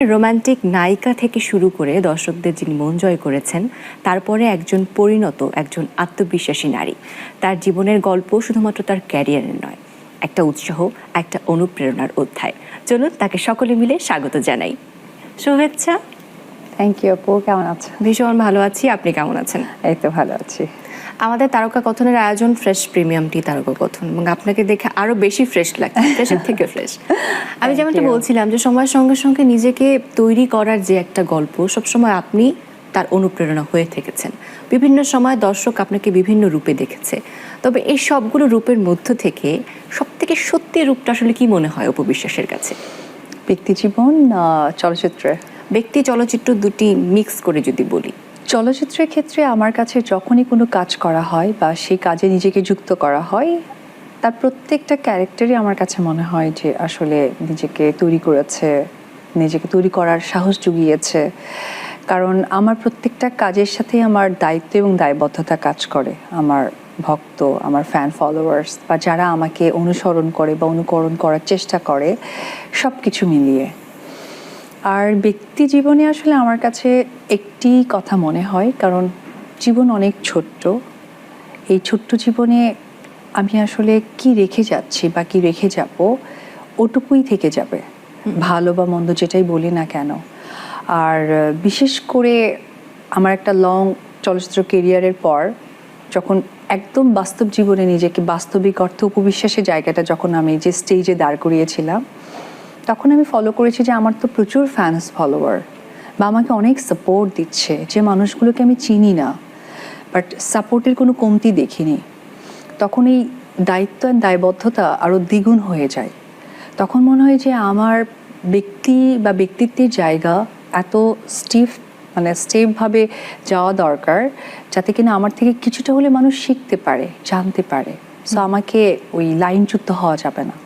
Romantic নায়িকা থেকে শুরু করে দর্শকদের যিনি মন জয় করেছেন তারপরে একজন পরিণত একজন আত্মবিশ্বাসী নারী। তার জীবনের গল্প শুধুমাত্র তার ক্যারিয়ারের নয় একটা উৎসাহ একটা অনুপ্রেরণার অধ্যায়। চলুন তাকে সকলে মিলে স্বাগত জানাই। শুভেচ্ছা। থ্যাংক ইউ আপু। কেমন আছো ভীষণ ভালো আছি। আপনি কেমন আছেন? এই তো ভালো আছি। আমাদের তারকা কথনের আয়োজন ফ্রেশ প্রিমিয়াম টি তারকা কথন এবং আপনাকে দেখে আরও বেশি ফ্রেশ লাগছে ফ্রেশের থেকে ফ্রেশ আমি যেমনটা বলছিলাম যে সময়ের সঙ্গে সঙ্গে নিজেকে তৈরি করার যে একটা গল্প সবসময় আপনি তার অনুপ্রেরণা হয়ে থেকেছেন। বিভিন্ন সময় দর্শক আপনাকে বিভিন্ন রূপে দেখেছে। তবে এই সবগুলো রূপের মধ্য থেকে সব থেকে সত্যি রূপটা আসলে কি মনে হয় উপবিশ্বাসের কাছে? ব্যক্তি জীবন আহ, চলচ্চিত্রে? ব্যক্তি চলচ্চিত্র দুটি মিক্স করে যদি বলি। চলচ্চিত্রের ক্ষেত্রে আমার কাছে যখনই কোনো কাজ করা হয় বা সেই কাজে নিজেকে যুক্ত করা হয়, তার প্রত্যেকটা ক্যারেক্টারই আমার কাছে মনে হয় যে আসলে নিজেকে তৈরি করেছে, নিজেকে তৈরি করার সাহস জুগিয়েছে। কারণ আমার প্রত্যেকটা কাজের সাথেই আমার দায়িত্ব এবং দায়বদ্ধতা কাজ করে। আমার ভক্ত, আমার ফ্যান ফলোয়ার্স বা যারা আমাকে অনুসরণ করে বা অনুকরণ করার চেষ্টা করে সব কিছু মিলিয়ে। আর ব্যক্তি জীবনে আসলে আমার কাছে একটি কথা মনে হয় কারণ জীবন অনেক ছোট্ট। এই ছোট্ট জীবনে আমি আসলে কি রেখে যাচ্ছি বা কি রেখে যাব ওটুকুই থেকে যাবে ভালো বা মন্দ যেটাই বলি না কেন। আর বিশেষ করে আমার একটা লং চলচ্চিত্র কেরিয়ারের পর যখন একদম বাস্তব জীবনে নিজেকে বাস্তবিক অর্থে উপবিশ্বাসের জায়গাটা যখন আমি যে স্টেজে দাঁড় করিয়েছিলাম তখন আমি ফলো করেছি যে আমার তো প্রচুর ফ্যান্স ফলোয়ার বা আমাকে অনেক সাপোর্ট দিচ্ছে যে মানুষগুলোকে আমি চিনি না বাট সাপোর্টের কোনো কমতি দেখিনি। তখন এই দায়িত্ব আর দায়বদ্ধতা আরও দ্বিগুণ হয়ে যায়। তখন মনে হয় যে আমার ব্যক্তি বা ব্যক্তিত্বের জায়গা এত স্টিফ মানে স্টেপভাবে যাওয়া দরকার যাতে কিনা আমার থেকে কিছুটা হলে মানুষ শিখতে পারে, জানতে পারে। সো আমাকে ওই লাইনচ্যুত হওয়া যাবে না।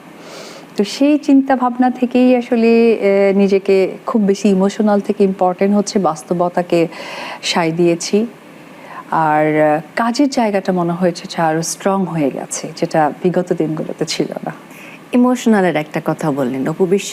তো সেই চিন্তা ভাবনা থেকেই আসলে নিজেকে খুব বেশি ইমোশনাল থেকে ইম্পর্টেন্ট হচ্ছে, বাস্তবতাকে সায় দিয়েছি। আর কাজের জায়গাটা মনে হয়েছে যে আরও স্ট্রং হয়ে গেছে, যেটা বিগত দিনগুলোতে ছিল না। ইমোশনালের একটা কথা বললেন উপবিশ্বাস